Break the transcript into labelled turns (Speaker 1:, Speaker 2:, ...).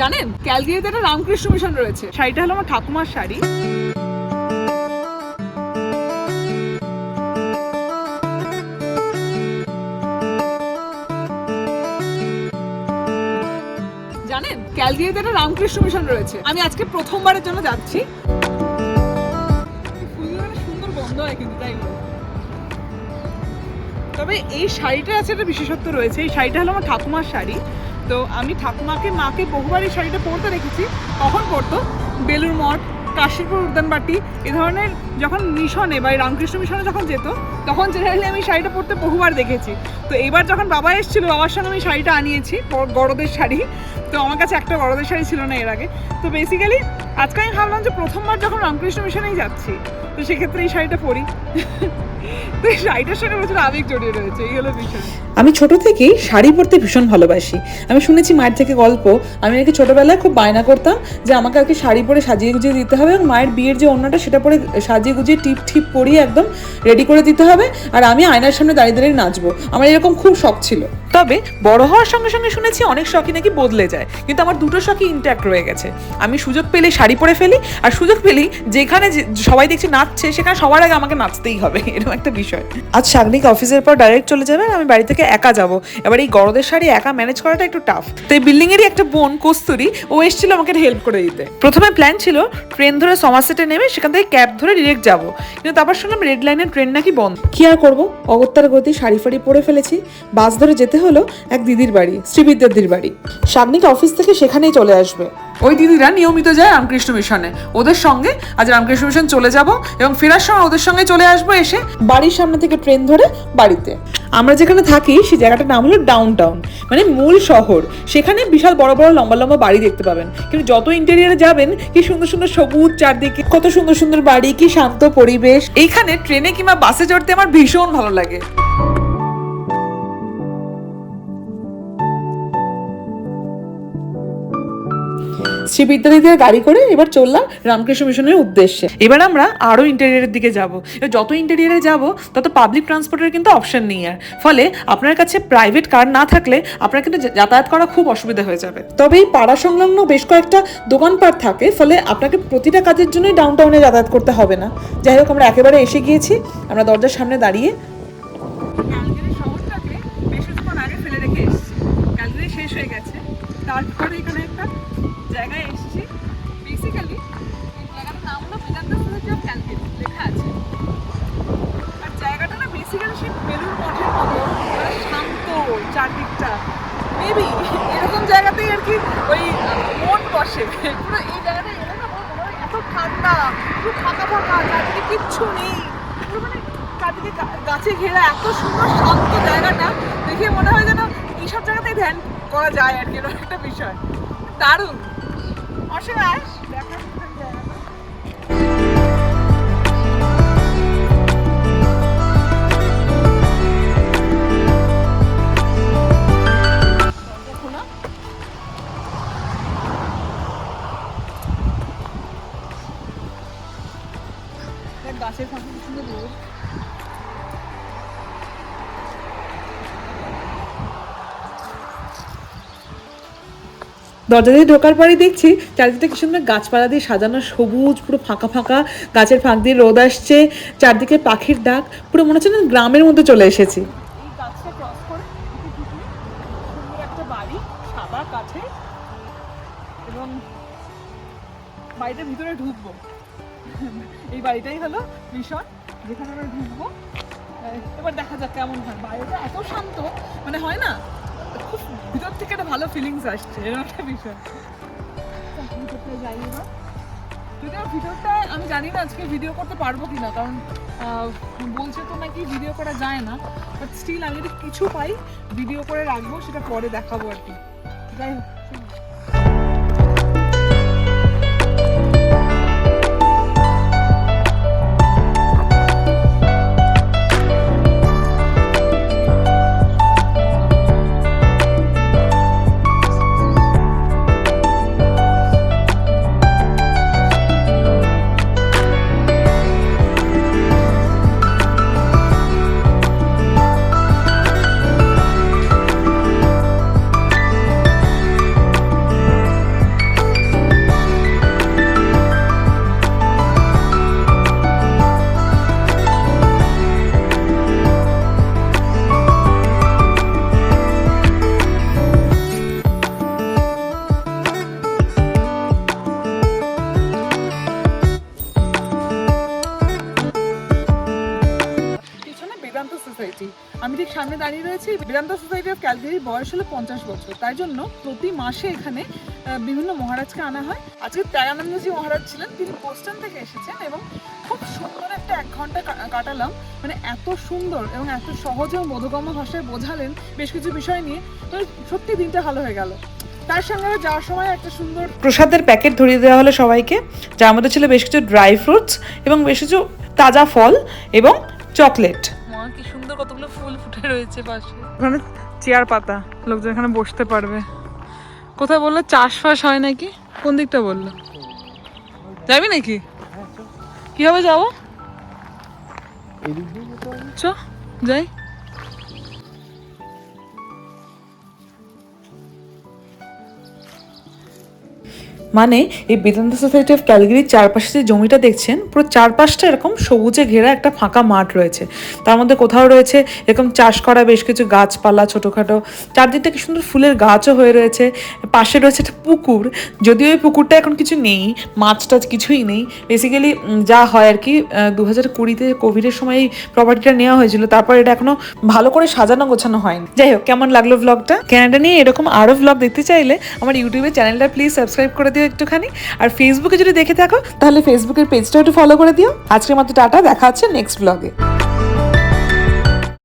Speaker 1: জানেন? ক্যালগিরিতে একটা রামকৃষ্ণ মিশন রয়েছে। শাড়িটা হলো আমার ঠাকুমার শাড়ি। জানেন? ক্যালগিরিতে একটা রামকৃষ্ণ মিশন রয়েছে। আমি আজকে প্রথমবারের জন্য যাচ্ছি। সুন্দর গন্ধ হয় কিন্তু, তাই। তবে এই শাড়িটার আছে একটা বিশেষত্ব রয়েছে। এই শাড়িটা হলো আমার ঠাকুমার শাড়ি। তো আমি ঠাকুমাকে, মাকে বহুবার এই শাড়িটা পরতে রেখেছি কখন পরতো? বেলুর মঠ, কাশীপুর, উদ্যানবাটি, এ ধরনের যখন মিশনে, বা রামকৃষ্ণ মিশনে যখন যেত, তখন জেনারেলি আমি শাড়িটা পরতে বহুবার দেখেছি। তো এবার যখন বাবা এসেছিল, বাবার সঙ্গে আমি শাড়িটা আনিয়েছি বড়দের শাড়ি। তো আমার কাছে একটা বড়দের শাড়ি ছিল না এর আগে। তো বেসিক্যালি আজকে আমি ভাবলাম যে প্রথমবার যখন রামকৃষ্ণ মিশনেই যাচ্ছি, তো সেক্ষেত্রে এই শাড়িটা পরি।
Speaker 2: আমি ছোট থেকেই শাড়ি পরতে ভীষণ ভালোবাসি। আমি শুনেছি মায়ের থেকে গল্প, আমি নাকি ছোটবেলায় খুব বায়না করতাম যে আমাকে আর কি শাড়ি পরে সাজিয়ে গুজিয়ে দিতে হবে, এবং মায়ের বিয়ের যে অন্যটা সেটা পরে সাজিয়ে গুজিয়ে টিপ টিপ পরিয়ে একদম রেডি করে দিতে হবে আর আমি আয়নার সামনে দাঁড়িয়ে দাঁড়িয়ে নাচবো। আমার এরকম খুব শখ ছিল। তবে বড় হওয়ার সঙ্গে সঙ্গে শুনেছি অনেক শখই নাকি বদলে যায়, কিন্তু আমার দুটো শখই ইন্ট্যাক্ট রয়ে গেছে। আমি সুযোগ পেলে শাড়ি পরে ফেলি, আর সুযোগ পেলেই যেখানে সবাই দেখছি নাচছে, সেখানে সবার আগে আমাকে নাচতেই হবে, এরকম একটা বিষয়। আজ শাগনিক অফিসের পর ডাইরেক্ট চলে যাবে আমি বাড়ি থেকে একা যাব। এবার এই গরদের শাড়ি একা ম্যানেজ করাটা একটু টাফ তো এই বিল্ডিংয়েরই একটা বোন, কস্তুরি, ও এসেছিল আমাকে হেল্প করে দিতে। প্রথমে প্ল্যান ছিল ট্রেন ধরে সমারসেটে নেমে সেখান থেকে ক্যাব ধরে ডিরেক্ট যাব। কিন্তু তারপর শুনলাম রেড লাইনের ট্রেন নাকি বন্ধ। কি আর করব? অগত্যার গতি, শাড়ি ফাড়ি পরে ফেলেছি। বাস ধরে যেতে হলো এক দিদির বাড়ি শ্রীবিদ্যাদির বাড়ি। সামনিক অফিস থেকে সেখানেই চলে আসবে?
Speaker 1: ওই দিদিরা নিয়মিত যায় রামকৃষ্ণ মিশনে। ওদের সঙ্গে আজ রামকৃষ্ণ মিশন চলে যাব এবং ফেরার সময় ওদের সঙ্গে চলে আসব এসে
Speaker 2: বাড়ির সামনে থেকে ট্রেন ধরে বাড়িতে। আমরা যেখানে থাকি সেই জায়গাটার নাম হলো ডাউন টাউন মানে মূল শহর। সেখানে বিশাল বড় বড় লম্বা লম্বা বাড়ি দেখতে পাবেন। কিন্তু যত ইন্টেরিয়ারে যাবেন, কি সুন্দর সুন্দর সবুজ চারদিকে, কত সুন্দর সুন্দর বাড়ি, কি শান্ত পরিবেশ।
Speaker 1: এইখানে ট্রেনে কিংবা বাসে চড়তে আমার ভীষণ ভালো লাগে।
Speaker 2: শ্রী বিদ্যাদিদের গাড়ি করে এবার চললাম রামকৃষ্ণ মিশনের উদ্দেশ্যে।
Speaker 1: এবার আমরা আরও ইন্টেরিয়ারের দিকে যাব। যত ইন্টেরিয়ারে যাব, তত পাবলিক ট্রান্সপোর্টের কিন্তু অপশন নেই আর। ফলে আপনার কাছে প্রাইভেট কার না থাকলে আপনার কিন্তু যাতায়াত করা খুব অসুবিধা হয়ে যাবে।
Speaker 2: তবে এই পাড়া সংলগ্ন বেশ কয়েকটা দোকানপাট থাকে, ফলে আপনাকে প্রতিটা কাজের জন্যই ডাউন টাউনে যাতায়াত করতে হবে না। যাই হোক, আমরা একেবারে এসে গিয়েছি। আমরা দরজার সামনে দাঁড়িয়ে
Speaker 1: তারপরে জায়গায় এসেছি। বেসিক্যালি এই জায়গাটার নাম হলো বেদান্ত সোসাইটি অফ ক্যালগেরি লেখা আছে। আর জায়গাটা না বেসিক্যালি সেই বেলুর মঠের মতো শান্ত চারদিকটা। মেবি এরকম জায়গাতেই আর কি ওই মন বসে। পুরো এই জায়গাটা এলে না এত ঠান্ডা, পুরো ফাঁকা ফাঁকা, চারদিকে কিচ্ছু নেই। মানে চারদিকে গাছে ঘেরা, এত সুন্দর শান্ত জায়গাটা। দেখে মনে হয় যেন এইসব জায়গাতেই ধ্যান করা যায় আর কি, এরকম একটা বিষয়। দারুণ। অসীমায় দরজা
Speaker 2: দিয়ে ঢোকার পরেই দেখছি চারিদিকটা কি সুন্দর গাছপালা দিয়ে সাজানো, সবুজ, পুরো ফাঁকা ফাঁকা, গাছের ফাঁক দিয়ে রোদ আসছে, চারদিকে পাখির ডাক, পুরো মনে হচ্ছে না গ্রামের মধ্যে চলে এসেছি।
Speaker 1: বাড়িটার ভিতরে ঢুকবো। এই বাড়িটাই হলো মিশন যেখানে আমরা ঢুকবো। এবার দেখা যাক কেমন হয়। বাড়িটা এত শান্ত মানে হয় না ভিতর থেকে একটা ভালো ফিলিংস আসছে এরকম একটা বিষয়। তো, ভিতরটায় যাই এবার যদিও ভিডিওটা আমি জানি না আজকে ভিডিও করতে পারব কিনা কারণ বলছে তো নাকি ভিডিও করা যায় না বাট স্টিল আমি যদি কিছু পাই ভিডিও করে রাখব সেটা পরে দেখাবো আর কি। যাই হোক।
Speaker 3: সামনে দাঁড়িয়ে রয়েছি, বেদান্ত সোসাইটি অফ ক্যালগেরির বয়স হলো পঞ্চাশ বছর। তাই জন্য প্রতি মাসে এখানে বিভিন্ন মহারাজকে আনা হয়। আজকে ত্যাগানন্দজি মহারাজ ছিলেন, তিনি বোস্টন থেকে এসেছেন এবং খুব সুন্দর একটা এক ঘণ্টা কাটালাম। মানে এত সুন্দর এবং এত সহজ এবং বোধগম্য ভাষায় বোঝালেন বেশ কিছু বিষয় নিয়ে। তো সত্যি দিনটা ভালো হয়ে গেল। তার সঙ্গে যাওয়ার সময় একটা সুন্দর
Speaker 1: প্রসাদের প্যাকেট ধরিয়ে দেওয়া হলো সবাইকে। যার মধ্যে ছিল বেশ কিছু ড্রাই ফ্রুটস এবং বেশ কিছু তাজা ফল এবং চকলেট।
Speaker 3: রয়েছে পাশে। ওখানে চেয়ার পাতা লোকজন এখানে বসতে পারবে। কোথায় বলল? চাষবাস হয় নাকি? কোন দিকটা বলল? যাবি নাকি? কীভাবে যাব? চ যাই।
Speaker 1: মানে এই বেদান্ত সোসাইটি অফ ক্যালগিরির চারপাশে যে জমিটা দেখছেন, পুরো চারপাশটা এরকম সবুজে ঘেরা একটা ফাঁকা মাঠ রয়েছে। তার মধ্যে কোথাও রয়েছে এরকম চাষ করা বেশ কিছু গাছপালা, ছোটোখাটো। চারদিকটা কি সুন্দর ফুলের গাছও হয়ে রয়েছে। পাশে রয়েছে একটা পুকুর। যদিও এই পুকুরটা এখন কিছু নেই মাছ টাছ কিছুই নেই। বেসিক্যালি যা হয় আর কি দু হাজার কুড়িতে কোভিডের সময় এই প্রপার্টিটা নেওয়া হয়েছিল। তারপর এটা এখনও ভালো করে সাজানো গোছানো হয়নি। যাই হোক, কেমন লাগল ব্লগটা ক্যানাডা নিয়ে এরকম আরও ব্লগ দেখতে চাইলে আমার ইউটিউবের চ্যানেলটা প্লিজ সাবস্ক্রাইব করে দিও একটুখানি। আর ফেসবুকে যদি দেখে থাকো, তাহলে ফেসবুকের পেজটা একটু ফলো করে দিও। আজকের মতো টাটা, দেখা হচ্ছে নেক্সট ব্লগে